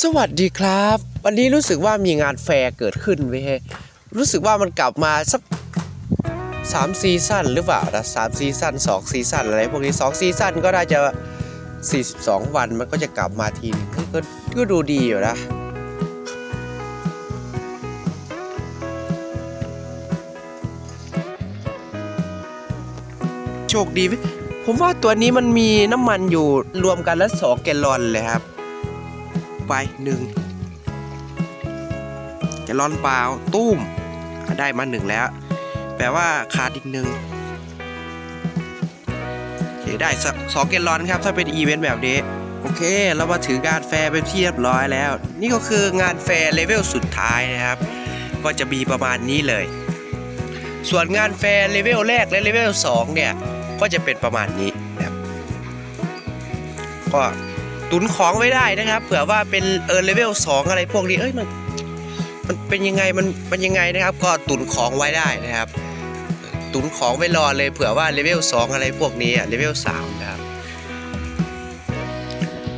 สวัสดีครับ วันนี้รู้สึกว่ามีงานแฟร์เกิดขึ้นเว้ยรู้สึกว่ามันกลับมาสักสามซีซั่นหรือเปล่านะสามซีซั่นสองซีซั่นอะไรพวกนี้สองซีซั่นก็น่าจะ 42 วันมันก็จะกลับมาทีนึงก็ก็ดูดีอยู่นะโชคดีผมว่าตัวนี้มันมีน้ำมันอยู่รวมกันแล้วสองแกลลอนเลยครับ ไปหนึ่งแกลอนเปล่าตุ้มได้มาหนึ่งแล้ว แปลว่าขาดอีกหนึ่งโอเคได้สสองแกลลอนครับ ถ้าเป็นอีเวนต์แบบนี้ โอเค เรามาถืองานแฟร์เป็นที่เรียบร้อยแล้ว นี่ก็คืองานแฟร์เลเวลสุดท้ายนะครับ ก็จะมีประมาณนี้เลย ส่วนงานแฟร์เลเวลแรกและเลเวล2เนี่ย ก็จะเป็นประมาณนี้นะครับก็ ตุนของไว้ได้นะครับ เผื่อว่าเป็นเออเลเวล2อะไรพวกนี้เอ้ยมันมันเป็นยังไงมันมันยังไงนะครับ ก็ตุนของไว้ได้นะครับ ตุนของไว้รอเลยเผื่อว่าเลเวล2อะไรพวกนี้อะเลเวล3นะครับ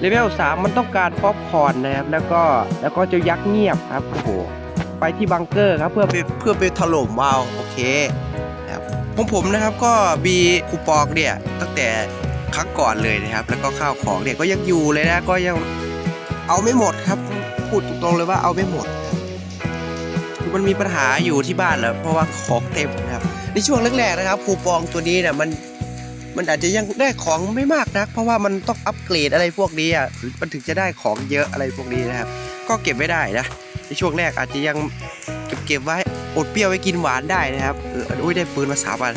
เลเวล3มันต้องการป๊อปคอร์นนะครับแล้วก็แล้วก็จะยักษ์เงียบครับโอ้โหไปที่บังเกอร์ครับเพื่อไปเพื่อไปถล่มเอาโอเคนะครับของผมนะครับก็มีคูปองเนี่ยตั้งแต่ ครั้งก่อนเลยนะครับ แล้วก็ข้าวของเนี่ยก็ยังอยู่เลยนะก็ยังเอาไม่หมดครับ พูดตรงๆเลยว่าเอาไม่หมดคือมันมีปัญหาอยู่ที่บ้านแล้วเพราะว่าของเต็มนะครับ ในช่วงแรกๆนะครับคูปองตัวนี้เนี่ยมันมันอาจจะยังได้ของไม่มากนัก เพราะว่ามันต้องอัปเกรดอะไรพวกนี้อะถึงมันถึงจะได้ของเยอะอะไรพวกนี้นะครับ ก็เก็บไม่ได้นะในช่วงแรกอาจจะยังเก็บเก็บไว้อดเปรี้ยวไว้กินหวานได้นะครับเอออุ้ยได้ปืนมาสามอัน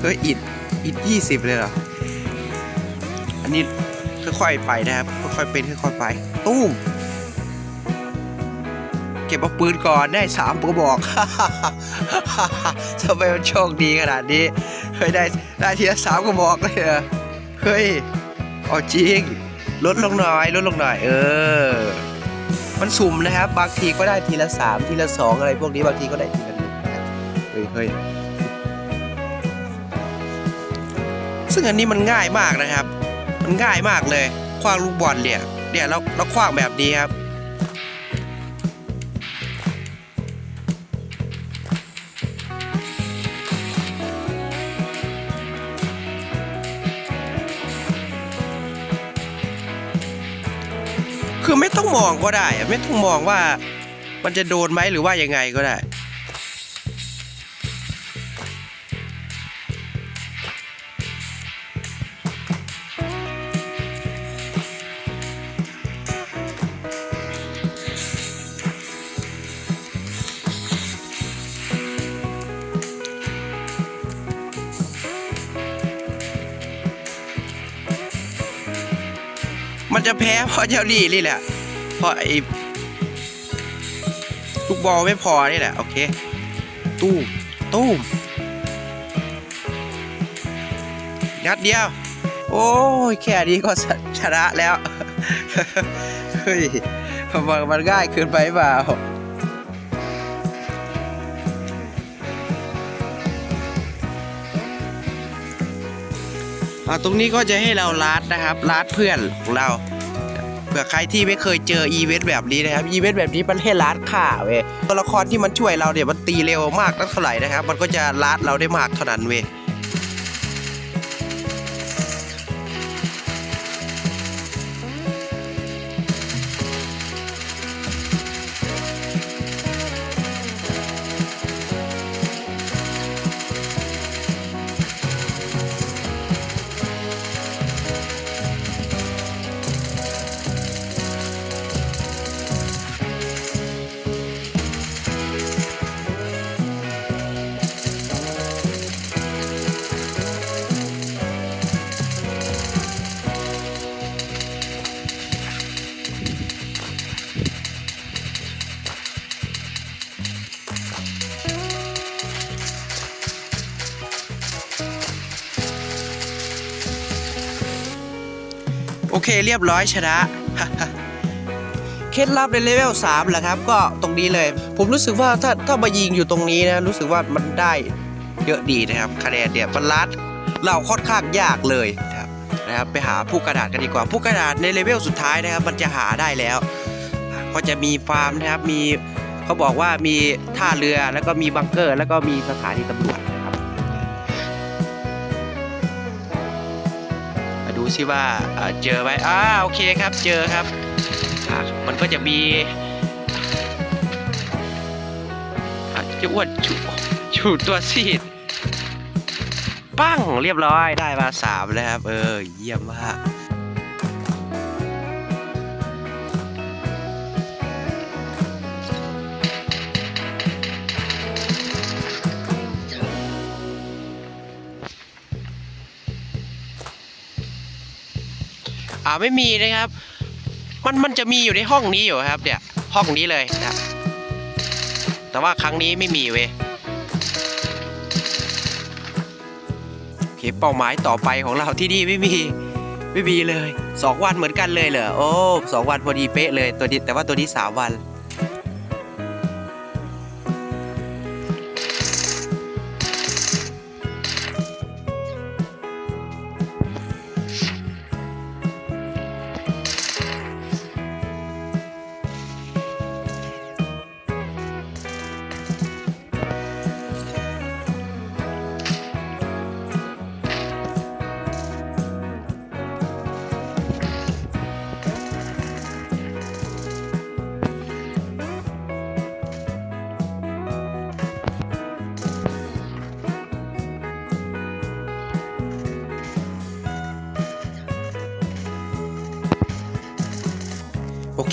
เฮ้ยอิด อิดยี่สิบเลยเหรอ อันนี้ค่อยๆไปนะครับ ค่อยๆเป็นค่อยๆไปตู้ม เก็บเอาปืนก่อนได้สามกระบอกทำไมมันโชคดีขนาดนี้ เฮ้ยได้ได้ทีละสามกระบอกเลยเหรอ เฮ้ย เอาจริง ลดลงหน่อย ลดลงหน่อย เออ มันสุ่มนะครับ บางทีก็ได้ทีละสามทีละสองอะไรพวกนี้ บางทีก็ได้ทีละหนึ่งนะครับเฮ้ยเฮ้ย ซึ่งอันนี้มันง่ายมากนะครับ มันง่ายมากเลยคว้างลูกบอลเนี่ยเนี่ยเราเราคว้างแบบนี้ครับ คือไม่ต้องมองก็ได้ ไม่ต้องมองว่ามันจะโดนไหมหรือว่ายังไงก็ได้ จะแพ้เพราะเจ้านี่นี่แหละ เพราะไอ้ลูกบอลไม่พอนี่แหละ โอเค ตู้มตู้มนัดเดียว โอ้ย แค่นี้ก็ชนะแล้ว เฮ้ยมันมันง่ายเกินไปเปล่าตรงนี้ก็จะให้เราลัดนะครับลัดเพื่อนของเรา ผื่อใครที่ไม่เคยเจออีเวนต์แบบนี้นะครับอีเวนต์แบบนี้มันให้ลัดค่าเว้ยตัวละครที่มันช่วยเราเนี่ยมันตีเร็วมากนักเท่าไหร่นะครับ มันก็จะลัดเราได้มากเท่านั้นเว้ย เคเรียบร้อยชนะเคล็ดลับในเลเวล3แหละครับ ก็ตรงนี้เลย ผมรู้สึกว่าถ้าถ้ามายิงอยู่ตรงนี้นะ รู้สึกว่ามันได้เยอะดีนะครับคะแนนเนี่ยมันลัดเราค่อนข้างยากเลยนะครับนะครับ ไปหาผู้กระดาษกันดีกว่า ผู้กระดาษในเลเวลสุดท้ายนะครับ มันจะหาได้แล้ว ก็จะมีฟาร์มนะครับมีเขาบอกว่ามีท่าเรือแล้วก็มีบังเกอร์ แล้วก็มีสถานีตำรวจ ซิว่าเจอไหมอ่าโอเคครับเจอครับ มันก็จะมีะจะอ้วนชูชูตัวซีด ปั้งเรียบร้อยได้มาสามแล้วครับ เออ เยี่ยมมาก อ่าไม่มีนะครับ มันมันจะมีอยู่ในห้องนี้อยู่ครับเนี่ยห้องนี้เลยนะแต่ว่าครั้งนี้ไม่มีเว้ยโอเคเป้าหมายต่อไปของเราที่นี่ไม่มีไม่มีเลยสองวันเหมือนกันเลยเหรอโอ้สองวันพอดีเป๊ะเลยตัวนี้แต่ว่าตัวนี้สามวัน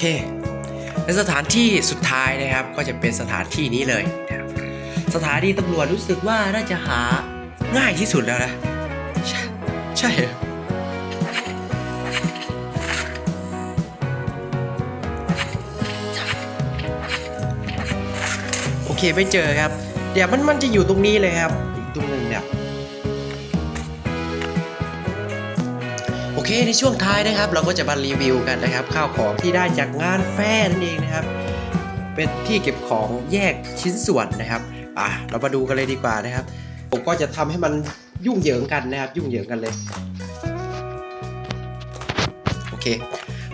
เคในสถานที่สุดท้ายนะครับ ก็จะเป็นสถานที่นี้เลยนะครับสถานีตำรวจรู้สึกว่าน่าจะหาง่ายที่สุดแล้วนะใช่ใช่โอเคไม่เจอครับ เดี๋ยวมันมันจะอยู่ตรงนี้เลยครับ อเคในช่วงท้ายนะครับ เราก็จะมารีวิวกันนะครับ ข้าวของที่ได้จากงานแฟร์นั่นเองนะครับ เป็นที่เก็บของแยกชิ้นส่วนนะครับอะเรามาดูกันเลยดีกว่านะครับ ผมก็จะทำให้มันยุ่งเหยิงกันนะครับ ยุ่งเหยิงกันเลยโอเค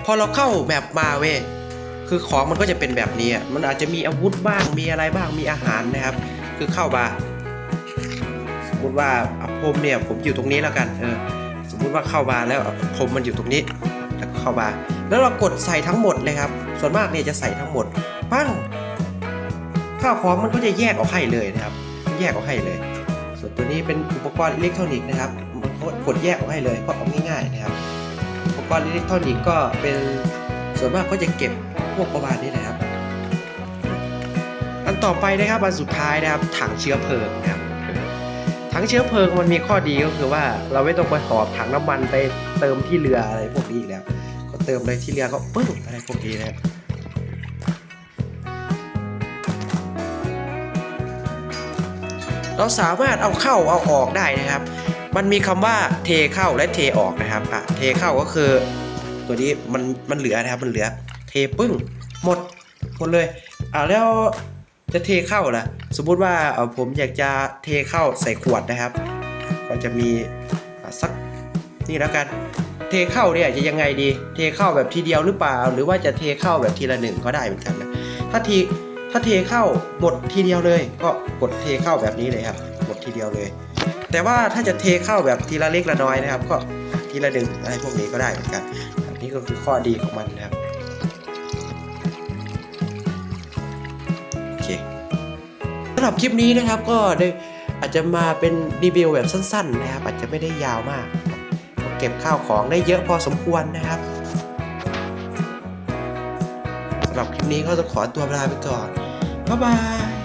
พอเราเข้าแมปมาเว้ยคือของมันก็จะเป็นแบบนี้มันอาจจะมีอาวุธบ้างมีอะไรบ้างมีอาหารนะครับ คือเข้ามาสมมติว่าอะผมเนี่ยผมอยู่ตรงนี้แล้วกันเออ มมุติว่าเข้ามาแล้วพรมมันอยู่ตรงนี้แล้วก็เข้ามา แล้วเรากดใส่ทั้งหมดเลยครับ ส่วนมากเนี่ยจะใส่ทั้งหมดปั้งข้าวของมันก็จะแยกออกให้เลยนะครับ แยกออกให้เลย ส่วนตัวนี้เป็นอุปกรณ์อิเล็กทรอนิกส์นะครับมันก็กดแยกออกให้เลยก็เอาง่ายๆนะครับ อุปกรณ์อิเล็กทรอนิกส์ก็เป็นส่วนมากก็จะเก็บพวกประมาณนี้นะครับ อันต่อไปนะครับอันสุดท้ายนะครับถังเชื้อเพลิงนะครับ ถังเชื้อเพลิงมันมีข้อดีก็คือว่าเราไม่ต้องไปหอบถังน้ำมันไปเติมที่เรืออะไรพวกนี้อีกแล้ว ก็เติมเลยที่เรือก็ปึ้งอะไรพวกนี้นะครับเราสามารถเอาเข้าเอาออกได้นะครับ มันมีคำว่าเทเข้าและเทออกนะครับอะเทเข้าก็คือ ตัวนี้มันมันเหลือนะครับมันเหลือ เทปึ้งหมดหมดเลยอ่าแล้ว จะเทเข้าล่ะ สมมุติว่าผมอยากจะเทเข้าใส่ขวดนะครับ ก็จะมีสักนี่แล้วกันเทเข้าเนี่ยจะยังไงดี เทเข้าแบบทีเดียวหรือเปล่า หรือว่าจะเทเข้าแบบทีละหนึ่งก็ได้เหมือนกันนะถ้าทีถ้าเทเข้าหมดทีเดียวเลย ก็กดเทเข้าแบบนี้เลยครับหมดทีเดียวเลย แต่ว่าถ้าจะเทเข้าแบบทีละเล็กละน้อยนะครับ ก็ทีละหนึ่งอะไรพวกนี้ก็ได้เหมือนกันนนี้ก็คือข้อดีของมันนะครับ หรับคลิปนี้นะครับก็ได้อาจจะมาเป็นรีวิวแบบสั้นๆนะครับ อาจจะไม่ได้ยาวมาก เก็บข้าวของได้เยอะพอสมควรนะครับสำหรับคลิปนี้ก็ต้องขอตัวลาไปก่อนบ๊ายบาย